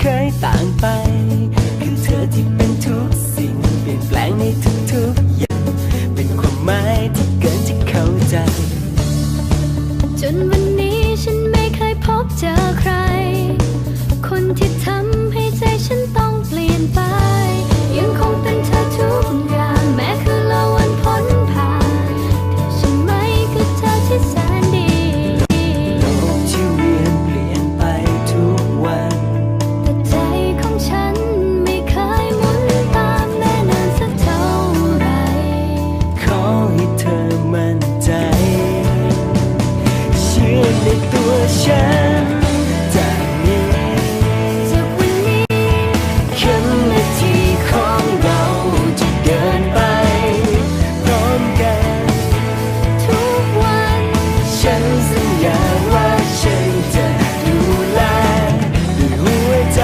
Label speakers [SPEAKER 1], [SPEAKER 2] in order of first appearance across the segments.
[SPEAKER 1] เคยต่างไปคือเธอที่เป็นทุกสิ่งเปลี่ยนแปลงในทุกๆ ใน
[SPEAKER 2] ตัวฉัน
[SPEAKER 1] จากนี้
[SPEAKER 2] จากวันนี้
[SPEAKER 1] คันนทีของเราจะเดินไปพร้อมกัน
[SPEAKER 2] ทุกวัน
[SPEAKER 1] ฉันสัญญาว่าฉันจะดูแลด้วยหัวใจ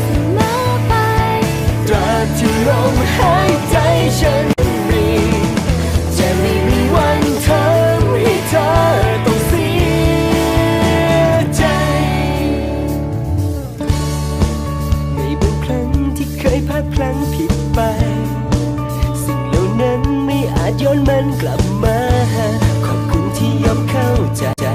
[SPEAKER 1] เส
[SPEAKER 2] มอไป
[SPEAKER 1] ตราที่ลมหายใจฉัน ยพลาดพลั้งผิดไป สิ่งเหล่านั้นไม่อาจย้อนมันกลับมา ขอบคุณที่ยอมเข้าใจ